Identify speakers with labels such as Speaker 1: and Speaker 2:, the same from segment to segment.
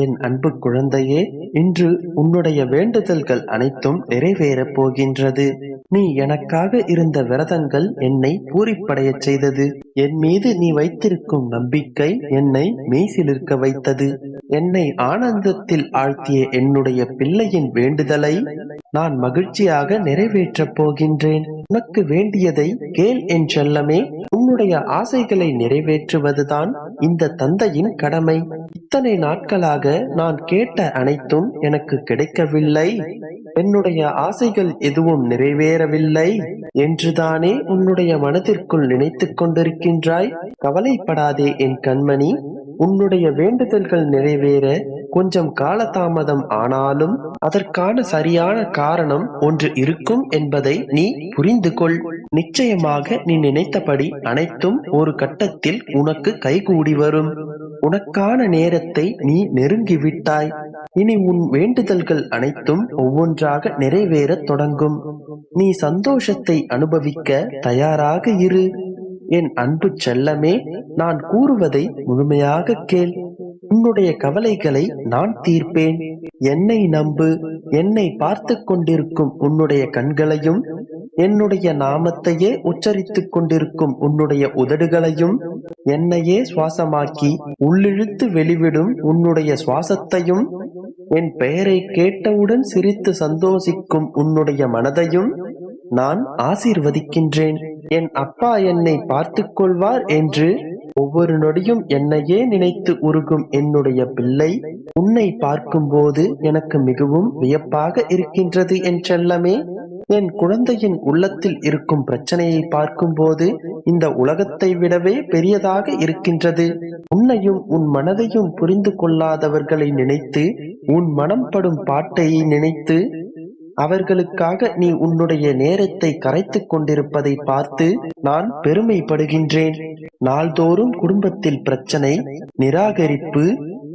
Speaker 1: என் அன்பு குழந்தையே இன்று உன்னுடைய வேண்டுதல்கள் அனைத்தும் நிறைவேறப் போகின்றது. நீ எனக்காக இருந்த விரதங்கள் என்னை பூரிப்படையச் செய்தது. என் மீது நீ வைத்திருக்கும் நம்பிக்கை என்னை மெய்சிலிருக்க வைத்தது. என்னை ஆனந்தத்தில் ஆழ்த்திய என்னுடைய பிள்ளையின் வேண்டுதலை நான் மகிழ்ச்சியாக நிறைவேற்றப் போகின்றேன். உனக்கு வேண்டியதை கேள் என் செல்லமே உன்னுடைய ஆசைகளை நிறைவேற்றுவதுதான் இந்த தந்தையின் கடமை. இத்தனை நாட்களாக நான் கேட்ட அனைத்தும் எனக்கு கிடைக்கவில்லை. என்னுடைய ஆசைகள் எதுவும் நிறைவேறவில்லை. என்றுதானே உன்னுடைய மனதிற்குள் நினைத்துக் கொண்டிருக்கின்றாய். கவலைப்படாதே என் கண்மணி. உன்னுடைய வேண்டுதல்கள் நிறைவேற கொஞ்சம் காலதாமதம் ஆனாலும் அதற்கான சரியான காரணம் ஒன்று இருக்கும் என்பதை நீ புரிந்து கொள் நிச்சயமாக நீ நினைத்தபடி அனைத்தும் ஒரு கட்டத்தில் உனக்கு கைகூடி வரும். உனக்கான நேரத்தை நீ நெருங்கிவிட்டாய். இனி உன் வேண்டுதல்கள் அனைத்தும் ஒவ்வொன்றாக நிறைவேறத் தொடங்கும். நீ சந்தோஷத்தை அனுபவிக்க தயாராக இரு. என் அன்பு செல்லமே நான் கூறுவதை முழுமையாக கேள். உன்னுடைய கவலைகளை நான் தீர்ப்பேன். என்னை நம்பு என்னை பார்த்து கொண்டிருக்கும் உன்னுடைய கண்களையும் என்னுடைய நாமத்தையே உச்சரித்துக் கொண்டிருக்கும் உன்னுடைய உதடுகளையும் என்னையே சுவாசமாக்கி உள்ளிழுத்து வெளிவிடும் உன்னுடைய சுவாசத்தையும் என் பெயரை கேட்டவுடன் சிரித்து சந்தோஷிக்கும் உன்னுடைய மனதையும் நான் ஆசீர்வதிக்கின்றேன். என் அப்பா என்னை பார்த்துக் கொள்வார் என்று ஒவ்வொரு நொடியும் என்னையே நினைத்து உருகும் என்னுடைய பிள்ளை உன்னை பார்க்கும்போது எனக்கு மிகவும் வியப்பாக இருக்கின்றது என் செல்லமே என் குழந்தையின் உள்ளத்தில் இருக்கும் பிரச்சனையை பார்க்கும்போது இந்த உலகத்தை விடவே பெரியதாக இருக்கின்றது. உன்னையும் உன் மனதையும் புரிந்து கொள்ளாதவர்களை நினைத்து உன் மனம் படும் பாட்டையை நினைத்து அவர்களுக்காக நீ உன்னுடைய நேரத்தை கரைத்துக் கொண்டிருப்பதை பார்த்து நான் பெருமைப்படுகின்றேன். நாள்தோறும் குடும்பத்தில் பிரச்சனை நிராகரிப்பு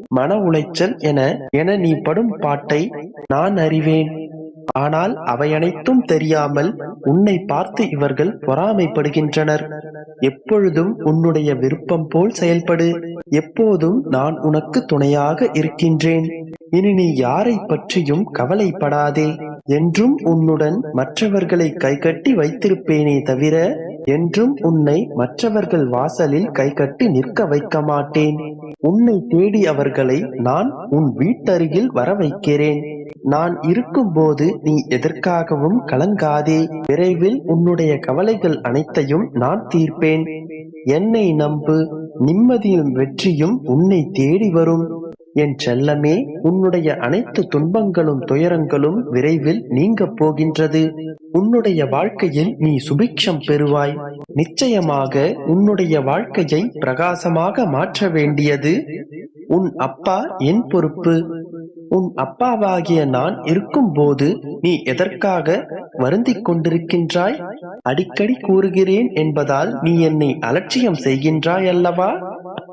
Speaker 1: மன உளைச்சல் என என நீ படும் பாட்டை நான் அறிவேன். ஆனால் அவை அனைத்தும் தெரியாமல் உன்னை பார்த்து இவர்கள் பொறாமைப்படுகின்றனர். எப்பொழுதும் உன்னுடைய விருப்பம் போல் செயல்படு. எப்போதும் நான் உனக்கு துணையாக இருக்கின்றேன். இனி நீ யாரை பற்றியும் கவலைப்படாதே. என்றும் உன்னுடன் மற்றவர்களை கைகட்டி வைத்திருப்பேனே தவிர என்றும் உன்னை மற்றவர்கள் வாசலில் கைகட்டி நிற்க வைக்க மாட்டேன். உன்னை தேடி அவர்களை நான் உன் வீட்டருகில் வர வைக்கிறேன் நான் இருக்கும்போது நீ எதற்காகவும் கலங்காதே. விரைவில் உன்னுடைய கவலைகள் அனைத்தையும் நான் தீர்ப்பேன். என்னை நம்பு. நிம்மதியும் வெற்றியும் உன்னை தேடி வரும். என் செல்லமே உன்னுடைய அனைத்து துன்பங்களும் துயரங்களும் விரைவில் நீங்கப் போகின்றது. உன்னுடைய வாழ்க்கையில் நீ சுபிக்ஷம் பெறுவாய். நிச்சயமாக உன்னுடைய வாழ்க்கையை பிரகாசமாக மாற்ற வேண்டியது உன் அப்பா என் பொறுப்பு. உன் அப்பாவாகிய நான் இருக்கும்போது நீ எதற்காக வருந்திக் கொண்டிருக்கின்றாய்? அடிக்கடி கூறுகிறேன் என்பதால் நீ என்னை அலட்சியம் செய்கின்றாய் அல்லவா?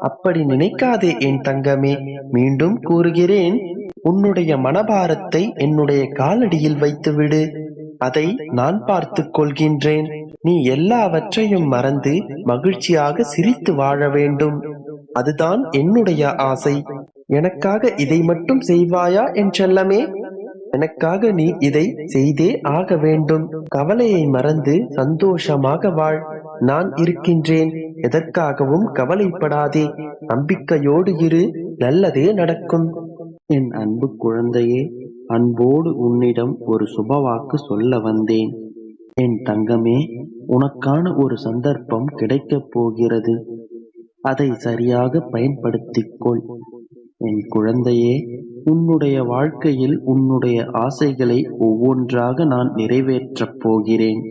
Speaker 1: அப்படி நினைக்காதே என் தங்கமே மீண்டும் கூறுகிறேன் உன்னுடைய மனபாரத்தை என்னுடைய காலடியில் வைத்துவிடு. அதை நான் பார்த்துக் கொள்கின்றேன். நீ எல்லாவற்றையும் மறந்து மகிழ்ச்சியாக சிரித்து வாழ வேண்டும். அதுதான் என்னுடைய ஆசை. எனக்காக இதை மட்டும் செய்வாயா என் செல்லமே? எனக்காக நீ இதை செய்தே ஆக வேண்டும். கவலையை மறந்து சந்தோஷமாக வாழ். நான் இருக்கின்றேன். எதற்காகவும் கவலைப்படாதே. நம்பிக்கையோடு இரு. நல்லதே நடக்கும். என் அன்பு குழந்தையே அன்போடு உன்னிடம் ஒரு சுபவாக்கு சொல்ல வந்தேன். என் தங்கமே உனக்கான ஒரு சந்தர்ப்பம் கிடைக்கப் போகிறது. அதை சரியாக பயன்படுத்திக்கொள். என் குழந்தையே உன்னுடைய வாழ்க்கையில் உன்னுடைய ஆசைகளை ஒவ்வொன்றாக நான் நிறைவேற்றப் போகிறேன்.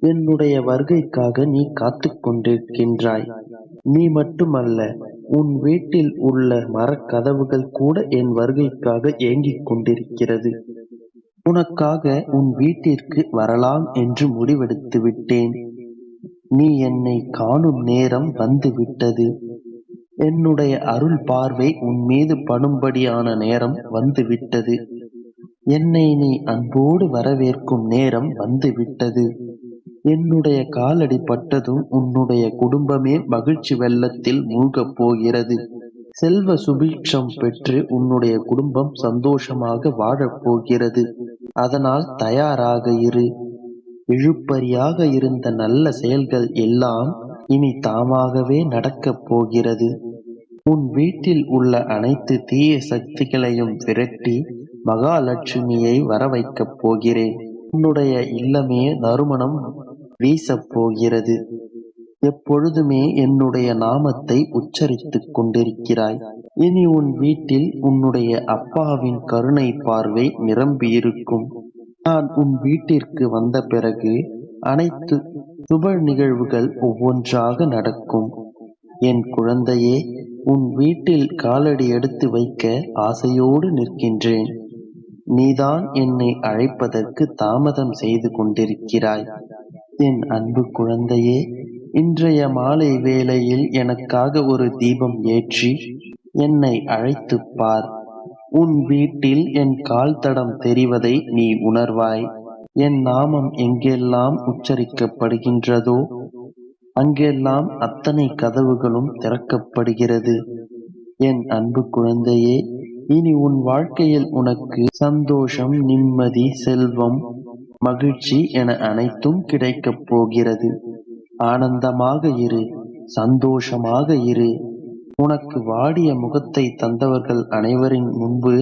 Speaker 1: என்னுடைய வருகைக்காக நீ காத்து கொண்டிருக்கின்றாய். நீ மட்டுமல்ல உன் வீட்டில் உள்ள மரக்கதவுகள் கூட என் வருகைக்காக ஏங்கிக் கொண்டிருக்கிறது. உனக்காக உன் வீட்டிற்கு வரலாம் என்று முடிவெடுத்து விட்டேன் நீ என்னை காணும் நேரம் வந்து விட்டது என்னுடைய அருள் பார்வை உன் மீது படும்படியான நேரம் வந்துவிட்டது. என்னை நீ அன்போடு வரவேற்கும் நேரம் வந்துவிட்டது. என்னுடைய காலடி பட்டதும் உன்னுடைய குடும்பமே மகிழ்ச்சி வெள்ளத்தில் மூழ்கப் போகிறது. செல்வ சுபிக்ஷம் பெற்று உன்னுடைய குடும்பம் சந்தோஷமாக வாழப் போகிறது. அதனால் தயாராக இரு. இழுப்பறியாக இருந்த நல்ல செயல்கள் எல்லாம் இனி தாமாகவே நடக்கப் போகிறது. உன் வீட்டில் உள்ள அனைத்து தீய சக்திகளையும் விரட்டி மகாலட்சுமியை வரவைக்கப் போகிறேன். உன்னுடைய இல்லமே நறுமணம் வீசப் போகிறது. எப்பொழுதுமே என்னுடைய நாமத்தை உச்சரித்துக் கொண்டிருக்கிறாய். இனி உன் வீட்டில் உன்னுடைய அப்பாவின் கருணை பார்வை நிரம்பியிருக்கும். நான் உன் வீட்டிற்கு வந்த பிறகு அனைத்து சுப நிகழ்வுகள் ஒவ்வொன்றாக நடக்கும். என் குழந்தையே உன் வீட்டில் காலடி எடுத்து வைக்க ஆசையோடு நிற்கின்றேன். நீதான் என்னை அழைப்பதற்கு தாமதம் செய்து கொண்டிருக்கிறாய். என் அன்பு குழந்தையே இன்றைய மாலை வேளையில் எனக்காக ஒரு தீபம் ஏற்றி என்னை அழைத்துப் பார். உன் வீட்டில் என் கால் தடம் தெரிவதை நீ உணர்வாய். என் நாமம் எங்கெல்லாம் உச்சரிக்கப்படுகின்றதோ அங்கெல்லாம் அத்தனை கதவுகளும் திறக்கப்படுகிறது. என் அன்பு குழந்தையே இனி உன் வாழ்க்கையில் உனக்கு சந்தோஷம் நிம்மதி செல்வம் மகிழ்ச்சி என அனைத்தும் கிடைக்கப் போகிறது. ஆனந்தமாக இரு சந்தோஷமாக இரு. உனக்கு வாடிய முகத்தை தந்தவர்கள் அனைவரின் முன்பு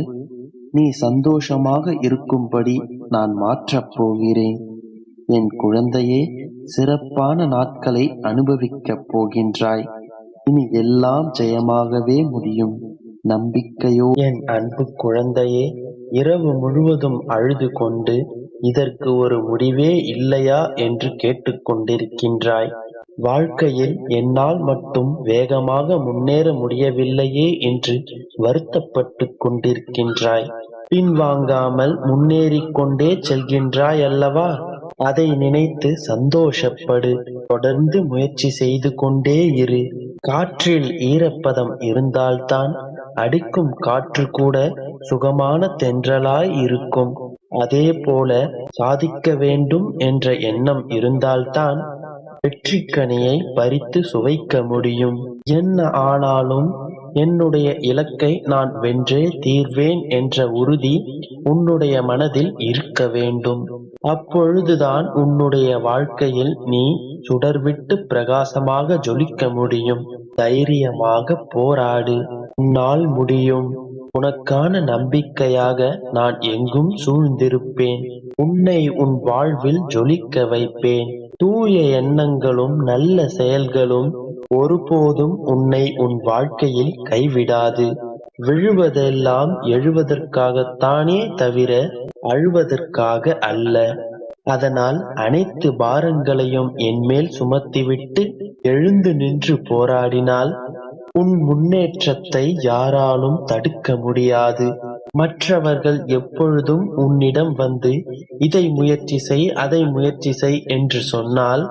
Speaker 1: நீ சந்தோஷமாக இருக்கும்படி நான் மாற்றப் போகிறேன். என் குழந்தையே சிறப்பான நாட்களை அனுபவிக்கப் போகின்றாய். இனி எல்லாம் ஜெயமாகவே முடியும். நம்பிக்கையோ. என் அன்பு குழந்தையே இரவு முழுவதும் அழுது கொண்டு இதற்கு ஒரு முடிவே இல்லையா என்று கேட்டுக்கொண்டிருக்கின்றாய் வாழ்க்கையில் என்னால் மட்டும் வேகமாக முன்னேற முடியவில்லையே என்று வருத்தப்பட்டு கொண்டிருக்கின்றாய். பின்வாங்காமல் முன்னேறிக் கொண்டே செல்கின்றாய் அல்லவா? அதை நினைத்து சந்தோஷப்படு. தொடர்ந்து முயற்சி செய்து கொண்டே இரு. காற்றில் ஈரப்பதம் இருந்தால்தான் அடிக்கும் காற்று கூட சுகமான தென்றலாய் இருக்கும். அதே போல சாதிக்க வேண்டும் என்ற எண்ணம் இருந்தால்தான் வெற்றிக்கனியை பறித்து சுவைக்க முடியும். என்ன ஆனாலும் என்னுடைய இலக்கை நான் வென்றே தீர்வேன் என்ற உறுதி உன்னுடைய மனதில் இருக்க வேண்டும். அப்பொழுதுதான் உன்னுடைய வாழ்க்கையில் நீ சுடர்விட்டு பிரகாசமாக ஜொலிக்க முடியும். தைரியமாக போராடு. உன்னால் முடியும். உனக்கான நம்பிக்கையாக நான் எங்கும் சூழ்ந்திருப்பேன். உன்னை உன் வாழ்வில் ஜொலிக்க வைப்பேன். தூய எண்ணங்களும் நல்ல செயல்களும் ஒருபோதும் உன்னை உன் வாழ்க்கையில் கைவிடாது. விழுவதெல்லாம் எழுவதற்காகத்தானே தவிர அழுவதற்காக அல்ல. அதனால் அனைத்து பாரங்களையும் என்மேல் சுமத்திவிட்டு எழுந்து நின்று போராடினால் உன் முன்னேற்றத்தை யாராலும் தடுக்க முடியாது. மற்றவர்கள் எப்பொழுதும் உன்னிடம் வந்து இதை முயற்சி செய் அதை முயற்சி செய் என்று சொன்னால்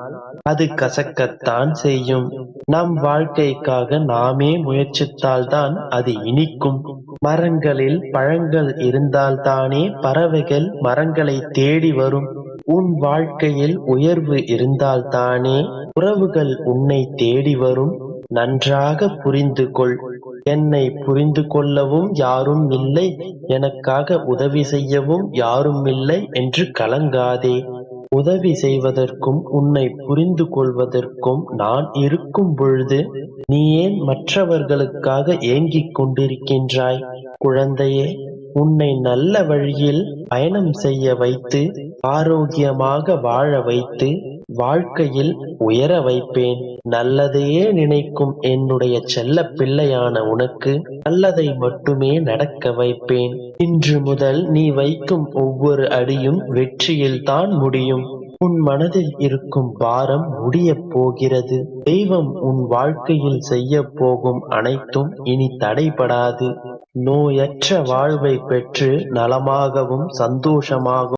Speaker 1: அது கசக்கத்தான் செய்யும். நம் வாழ்க்கைக்காக நாமே முயற்சித்தால்தான் அது இனிக்கும். மரங்களில் பழங்கள் இருந்தால்தானே பறவைகள் மரங்களை தேடி வரும். உன் வாழ்க்கையில் உயர்வு இருந்தால்தானே உறவுகள் உன்னை தேடி வரும். நன்றாக புரிந்து கொள் என்னை புரிந்து கொள்ளவும் யாரும் இல்லை. எனக்காக உதவி செய்யவும் யாரும் இல்லை என்று கலங்காதே. உதவி செய்வதற்கும் உன்னை புரிந்து கொள்வதற்கும் நான் இருக்கும் பொழுது நீ ஏன் மற்றவர்களுக்காக ஏங்கிக் கொண்டிருக்கின்றாய்? குழந்தையே உன்னை நல்ல வழியில் பயணம் செய்ய வைத்து ஆரோக்கியமாக வாழ வைத்து வாழ்க்கையில் உயர வைப்பேன். நல்லதையே நினைக்கும் என்னுடைய செல்ல பிள்ளையான உனக்கு நல்லதை மட்டுமே நடக்க வைப்பேன். இன்று முதல் நீ வைக்கும் ஒவ்வொரு அடியும் வெற்றியில் தான் முடியும். உன் மனதில் இருக்கும் பாரம் முடியப் போகிறது. தெய்வம் உன் வாழ்க்கையில் செய்ய போகும் அனைத்தும் இனி தடைபடாது. நோயற்ற வாழ்வை பெற்று நலமாகவும் சந்தோஷமாகவும்